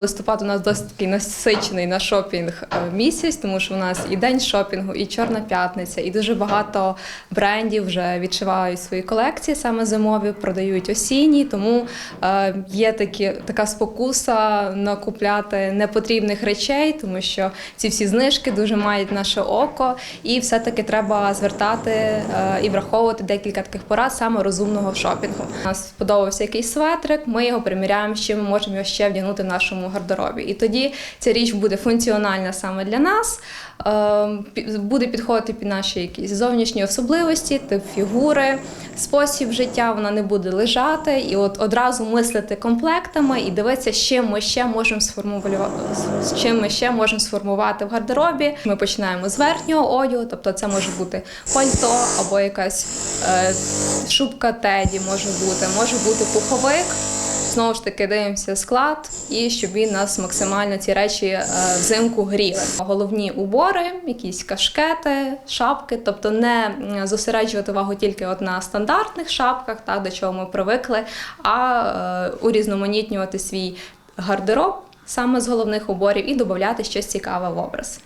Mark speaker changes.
Speaker 1: Листопад у нас досить такий насичений на шопінг е, місяць, тому що у нас і день шопінгу, і Чорна п'ятниця, і дуже багато брендів вже відшивають свої колекції саме зимові, продають осінні. Тому е, є такі, така спокуса накупляти непотрібних речей, тому що ці всі знижки дуже мають наше око, і все-таки треба звертати е, і враховувати декілька таких порад саме розумного шопінгу. У нас сподобався якийсь светрик, ми його приміряємо, з чим ми можемо його ще вдягнути в нашому гардеробі. І тоді ця річ буде функціональна саме для нас, е, буде підходити під наші якісь зовнішні особливості, тип фігури, спосіб життя, вона не буде лежати. І от одразу мислити комплектами і дивитися, з чим ми ще можемо сформувати, з чим ми ще можемо сформувати в гардеробі. Ми починаємо з верхнього одягу, тобто це може бути пальто або якась е, шубка теді, може бути, може бути пуховик. Знову ж таки дивимося склад, і щоб він нас максимально ці речі е, взимку гріли. Головні убори, якісь кашкети, шапки, тобто не зосереджувати увагу тільки от на стандартних шапках, так до чого ми привикли, а е, урізноманітнювати свій гардероб саме з головних уборів і додати щось цікаве в образ.